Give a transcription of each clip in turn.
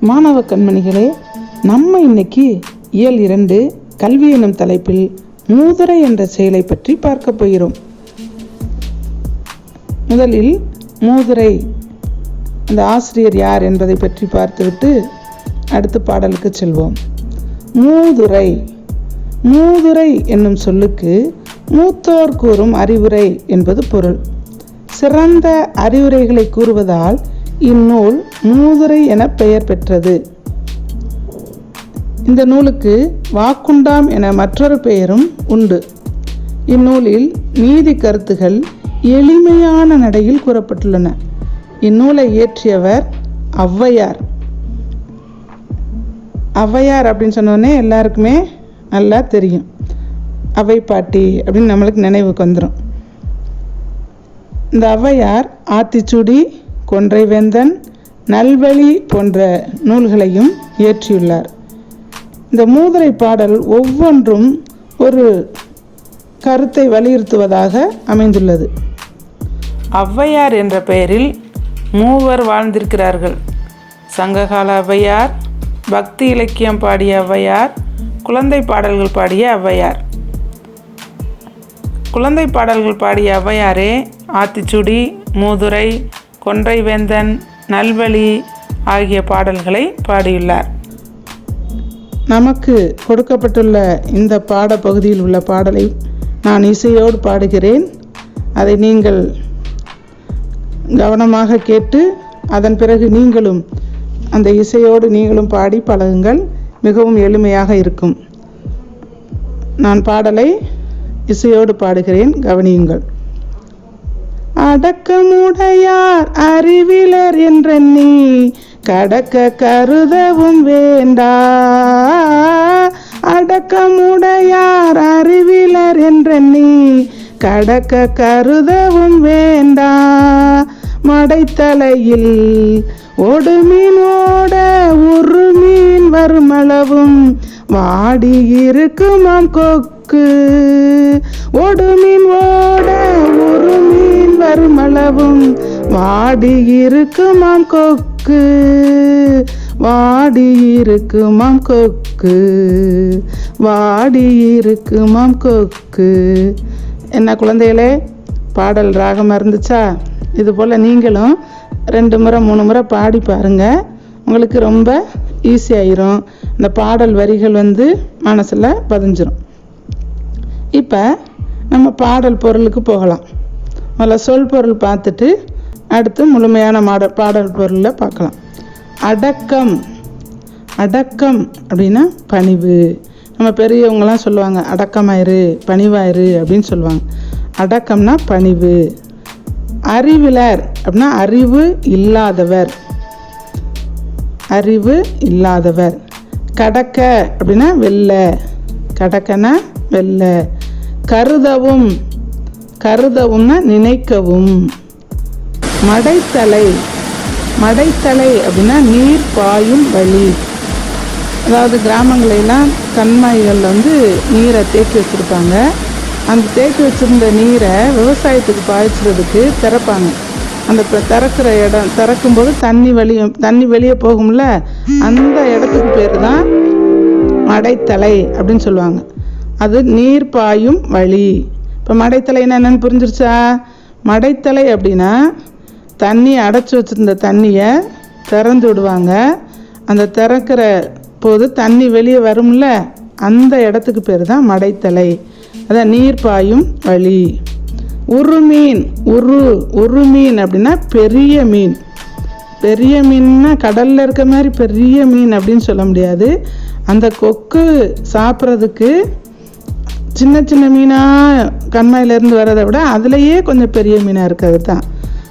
மாணவ கண்மணிகளே நம்ம இன்னைக்கு இயல் இரண்டு கல்வி எனும் தலைப்பில் மூதுரை என்ற செயலை பற்றி பார்க்க போகிறோம். முதலில் மூதுரை அந்த ஆசிரியர் யார் என்பதை பற்றி பார்த்துவிட்டு அடுத்த பாடலுக்கு செல்வோம். மூதுரை மூதுரை என்னும் சொல்லுக்கு மூத்தோர் கூறும் அறிவுரை என்பது பொருள். சிறந்த அறிவுரைகளை கூறுவதால் இந்நூல் மூதுரை என பெயர் பெற்றது. இந்த நூலுக்கு வாக்குண்டாம் என மற்றொரு பெயரும் உண்டு. இந்நூலில் நீதி கருத்துகள் எளிமையான நடையில் கூறப்பட்டுள்ளன. இந்நூலை இயற்றியவர் ஔவையார். ஔவையார் அப்படின்னு சொன்னோடனே எல்லாருக்குமே நல்லா தெரியும். அவை பாட்டி அப்படின்னு நம்மளுக்கு நினைவுக்கு வந்துடும் இந்த ஔவையார் ஆத்திச்சூடி கொன்றைவேந்தன் நல்வழி போன்ற நூல்களையும் இயற்றியுள்ளார். இந்த மூதுரை பாடல் ஒவ்வொன்றும் ஒரு கருத்தை வலியுறுத்துவதாக அமைந்துள்ளது. ஔவையார் என்ற பெயரில் மூவர் வாழ்ந்திருக்கிறார்கள். சங்ககால ஔவையார் பக்தி இலக்கியம் பாடிய ஔவையார் குழந்தை பாடல்கள் பாடிய ஔவையார். குழந்தை பாடல்கள் பாடிய ஔவையாரே ஆத்திச்சுடி மூதுரை கொன்றைவேந்தன் நல்வழி ஆகிய பாடல்களை பாடியுள்ளார். நமக்கு கொடுக்கப்பட்டுள்ள இந்த பாடப்பகுதியில் உள்ள பாடலை நான் இசையோடு பாடுகிறேன். அதை நீங்கள் கவனமாக கேட்டு அதன் பிறகு நீங்களும் அந்த இசையோடு நீங்களும் பாடி பழகுங்கள். மிகவும் எளிமையாக இருக்கும். நான் பாடலை இசையோடு பாடுகிறேன். கவனியுங்கள். அடக்கமுடையார் அறிவிலர் என்றெண்ணி கடக்க கருதவும் வேண்டா. அடக்கமுடையார் அறிவிலர் என்றெண்ணி கடக்க கருதவும் வேண்டா. மடைத்தலையில் ஓடு மீன் ஓட ஒரு மீன் வருமளவும் வாடி இருக்குமாம் கொக்கு. ஓடு மீன் ஓட ஒரு மீன் வருமளவும் வாடி இருக்குமாம் கொக்கு. வாடி இருக்குமாம் கொக்கு. வாடி இருக்குமாம் கொக்கு. என்ன குழந்தைகளே பாடல் ராகமாக இருந்துச்சா? இது போல் நீங்களும் ரெண்டு முறை மூணு முறை பாடி பாருங்கள் உங்களுக்கு ரொம்ப ஈஸியாயிரும் இந்த பாடல் வரிகள் வந்து மனசில் பதிஞ்சிரும். இப்போ நம்ம பாடல் பொருளுக்கு போகலாம். முதல்ல சொல் பொருள் பார்த்துட்டு அடுத்து முழுமையான மாட பாடல் பொருளில் பார்க்கலாம். அடக்கம். அடக்கம் அப்படின்னா பணிவு. நம்ம பெரியவங்களாம் சொல்லுவாங்க அடக்கமாயிரு பணிவாயிரு அப்படின்னு சொல்லுவாங்க. அடக்கம்னா பணிவு. அறிவிலர் அப்படின்னா அறிவு இல்லாதவர். அறிவு இல்லாதவர். கடக்க அப்படின்னா வெல்ல. கடக்கனா வெல்ல. கருதவும். கருதவும்னா நினைக்கவும். மடைத்தலை. மடைத்தலை அப்படின்னா நீர் பாயும் வழி. அதாவது கிராமங்களெல்லாம் கண்மாய்களில் வந்து நீரை தேக்கி வச்சுருப்பாங்க. அந்த தேக்கி வச்சுருந்த நீரை விவசாயத்துக்கு பாய்ச்சுறதுக்கு திறப்பாங்க. அந்த திறக்கிற இடம் திறக்கும்போது தண்ணி வெளியே தண்ணி வெளியே போகும்ல? அந்த இடத்துக்கு பேர் தான் மடைத்தலை அப்படின்னு சொல்லுவாங்க. அது நீர் பாயும் வழி. இப்போ மடைத்தலைன்னா என்னென்னு புரிஞ்சிருச்சா? மடைத்தலை அப்படின்னா தண்ணி அடைச்சி வச்சுருந்த தண்ணியை திறந்து விடுவாங்க. அந்த திறக்கிற போது தண்ணி வெளியே வரும்ல? அந்த இடத்துக்கு பேர் தான் மடைத்தலை. அதான் நீர் பாயும் வழி உரு மீன் உரு உரு மீன் அப்படின்னா பெரிய மீன். பெரிய மீன்னா கடலில் இருக்க மாதிரி பெரிய மீன் அப்படின்னு சொல்ல முடியாது. அந்த கொக்கு சாப்பிட்றதுக்கு சின்ன சின்ன மீனாக கண்மாயிலேருந்து வர்றதை விட அதுலேயே கொஞ்சம் பெரிய மீனாக இருக்கிறது தான்.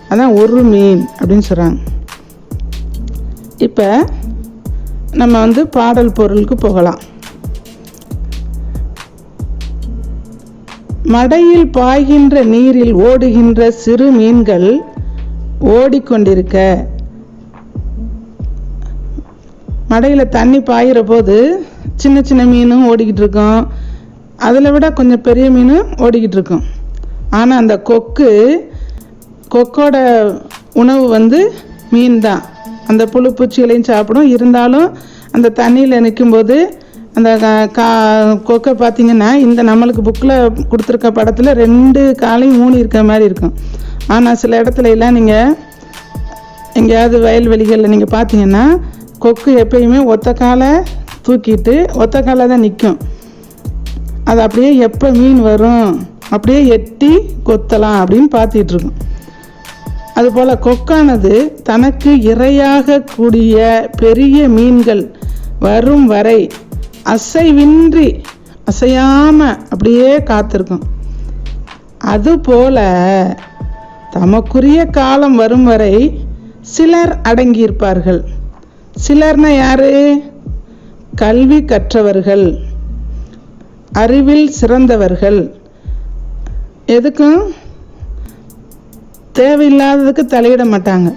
அதான் ஒரு மீன் அப்படின்னு சொல்கிறாங்க இப்போ நம்ம வந்து பாடல் பொருளுக்கு போகலாம். மடையில் பாய்கின்ற நீரில் ஓடுகின்ற சிறு மீன்கள் ஓடிக்கொண்டிருக்க. மடையில் தண்ணி பாயிற போது சின்ன சின்ன மீனும் ஓடிக்கிட்டு இருக்கும். அதில் விட கொஞ்சம் பெரிய மீனும் ஓடிக்கிட்டு இருக்கும். ஆனால் அந்த கொக்கு கொக்கோட உணவு வந்து மீன் தான் அந்த புழு பூச்சிகளையும் சாப்பிடும். இருந்தாலும் அந்த தண்ணியில் நிற்கும்போது அந்த கா- கா கொக்கை பார்த்தீங்கன்னா இந்த நம்மளுக்கு புக்கில் கொடுத்துருக்க படத்தில் ரெண்டு காலையும் மூணு இருக்கிற மாதிரி இருக்கும். ஆனால் சில இடத்துல எல்லாம் நீங்கள் எங்கேயாவது வயல்வெளிகளில் நீங்கள் பார்த்தீங்கன்னா கொக்கு எப்பயுமே ஒத்த காலை தூக்கிட்டு ஒத்த காலை தான் நிற்கும் அது அப்படியே எப்போ மீன் வரும் அப்படியே எட்டி கொத்தலாம் அப்படின்னு பார்த்துட்ருக்கும் அதுபோல் கொக்கானது தனக்கு இரையாக கூடிய பெரிய மீன்கள் வரும் வரை அசைவின்றி அசையாமல் அப்படியே காத்திருக்கும். அதுபோல தமக்குரிய காலம் வரும் வரை சிலர் அடங்கியிருப்பார்கள். சிலர்னா யாரு? கல்வி கற்றவர்கள் அறிவில் சிறந்தவர்கள். எதுக்கும்? தேவையில்லாததுக்கு தலையிட மாட்டாங்க.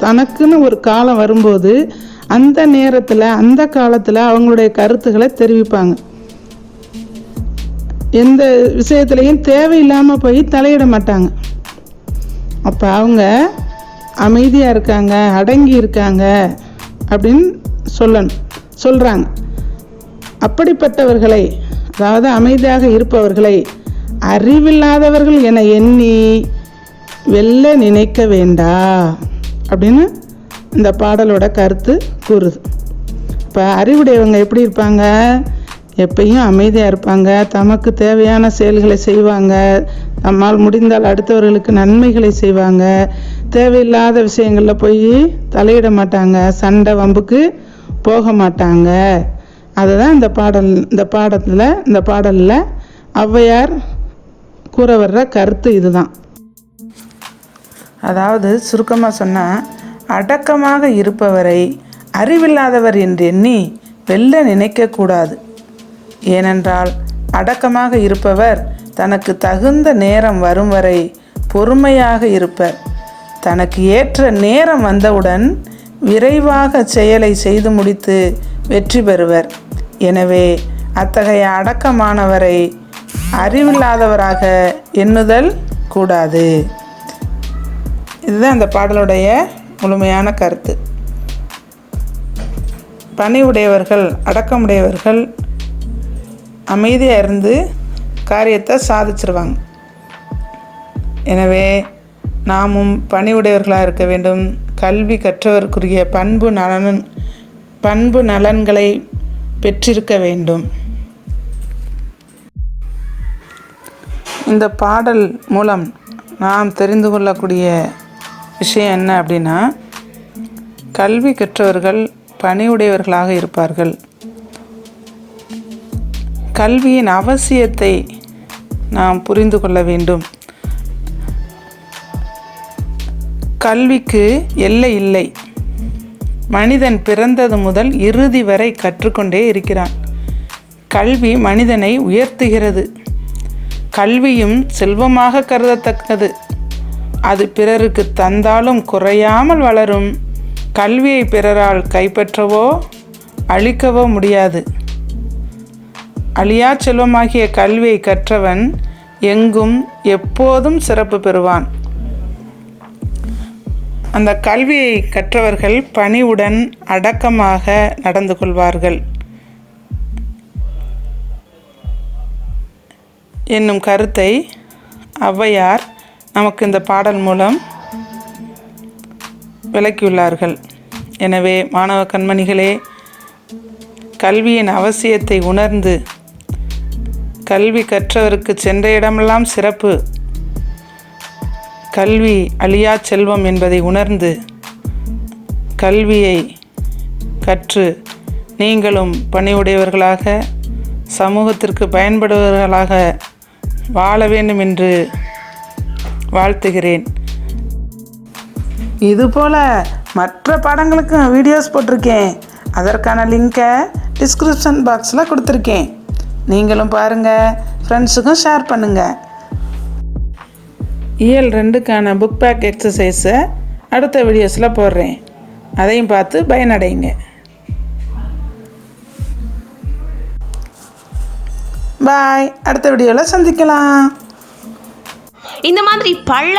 தனக்குன்னு ஒரு காலம் வரும்போது அந்த நேரத்தில் அந்த காலத்தில் அவங்களுடைய கருத்துக்களை தெரிவிப்பாங்க. எந்த விஷயத்துலையும் தேவையில்லாமல் போய் தலையிட மாட்டாங்க. அப்போ அவங்க அமைதியாக இருக்காங்க அடங்கி இருக்காங்க அப்படின்னு சொல்லணும் சொல்கிறாங்க அப்படிப்பட்டவர்களை அதாவது அமைதியாக இருப்பவர்களை அறிவில்லாதவர்கள் என எண்ணி வெல்ல நினைக்க வேண்டா அப்படின்னு இந்த பாடலோட கருத்து கூறுது இப்போ அறிவுடையவங்க எப்படி இருப்பாங்க? எப்பயும் அமைதியாக இருப்பாங்க. தமக்கு தேவையான செயல்களை செய்வாங்க. நம்மால் முடிந்தால் அடுத்தவர்களுக்கு நன்மைகளை செய்வாங்க. தேவையில்லாத விஷயங்களில் போய் தலையிட மாட்டாங்க. சண்டை வம்புக்கு போக மாட்டாங்க. அதுதான் இந்த பாடல் இந்த பாடத்தில் இந்த பாடலில் ஔவையார் கூற வர்ற கருத்து இதுதான். அதாவது சுருக்கமாக சொன்னால் அடக்கமாக இருப்பவரை அறிவில்லாதவர் என்று எண்ணி வெல்ல நினைக்கக்கூடாது. ஏனென்றால் அடக்கமாக இருப்பவர் தனக்கு தகுந்த நேரம் வரும் வரை பொறுமையாக இருப்பர். தனக்கு ஏற்ற நேரம் வந்தவுடன் விரைவாக செயலை செய்து முடித்து வெற்றி பெறுவர். எனவே அத்தகைய அடக்கமானவரை அறிவில்லாதவராக எண்ணுதல் கூடாது. இதுதான் அந்த பாடலுடைய முழுமையான கருத்து. பணிவுடையவர்கள் அடக்கமுடையவர்கள் அமைதியாக இருந்து காரியத்தை சாதிச்சிருவாங்க. எனவே நாமும் பணிவுடையவர்களாக இருக்க வேண்டும். கல்வி கற்றவருக்குரிய பண்பு நலன் பண்பு நலன்களை பெற்றிருக்க வேண்டும். இந்த பாடல் மூலம் நாம் தெரிந்து கொள்ளக்கூடிய விஷயம் என்ன அப்படின்னா கல்வி கற்றவர்கள் பணிவுடையவர்களாக இருப்பார்கள். கல்வியின் அவசியத்தை நாம் புரிந்து கொள்ள வேண்டும். கல்விக்கு எல்லை இல்லை. மனிதன் பிறந்தது முதல் இறுதி வரை கற்றுக்கொண்டே இருக்கிறான். கல்வி மனிதனை உயர்த்துகிறது. கல்வியும் செல்வமாக கருதத்தக்கது. அது பிறருக்கு தந்தாலும் குறையாமல் வளரும். கல்வியை பிறரால் கைப்பற்றவோ அழிக்கவோ முடியாது. அழியா செல்வமாகிய கல்வியை கற்றவன் எங்கும் எப்போதும் சிறப்பு பெறுவான். அந்த கல்வியை கற்றவர்கள் பணிவுடன் அடக்கமாக நடந்து கொள்வார்கள். என்னும் கருத்தை ஔவையார் நமக்கு இந்த பாடல் மூலம் விளக்கியுள்ளார்கள். எனவே மாணவ கண்மணிகளே கல்வியின் அவசியத்தை உணர்ந்து கல்வி கற்றவருக்கு சென்ற இடமெல்லாம் சிறப்பு. கல்வி அழியா செல்வம் என்பதை உணர்ந்து கல்வியை கற்று நீங்களும் பணிவுடையவர்களாக சமூகத்திற்கு பயன்படுபவர்களாக வாழ வேண்டும் என்று வாழ்த்துகிறேன். இதுபோல் மற்ற பாடங்களுக்கும் வீடியோஸ் போட்டிருக்கேன். அதற்கான லிங்கை டிஸ்கிரிப்ஷன் பாக்ஸில் கொடுத்துருக்கேன். நீங்களும் பாருங்கள் ஃப்ரெண்ட்ஸுக்கும் ஷேர் பண்ணுங்கள் இயல் ரெண்டுக்கான புக் பேக் எக்ஸசைஸை அடுத்த வீடியோஸில் போடுறேன். அதையும் பார்த்து பயனடைங்க. பாய் அடுத்த வீடியோவில் சந்திக்கலாம். இந்த மாதிரி பல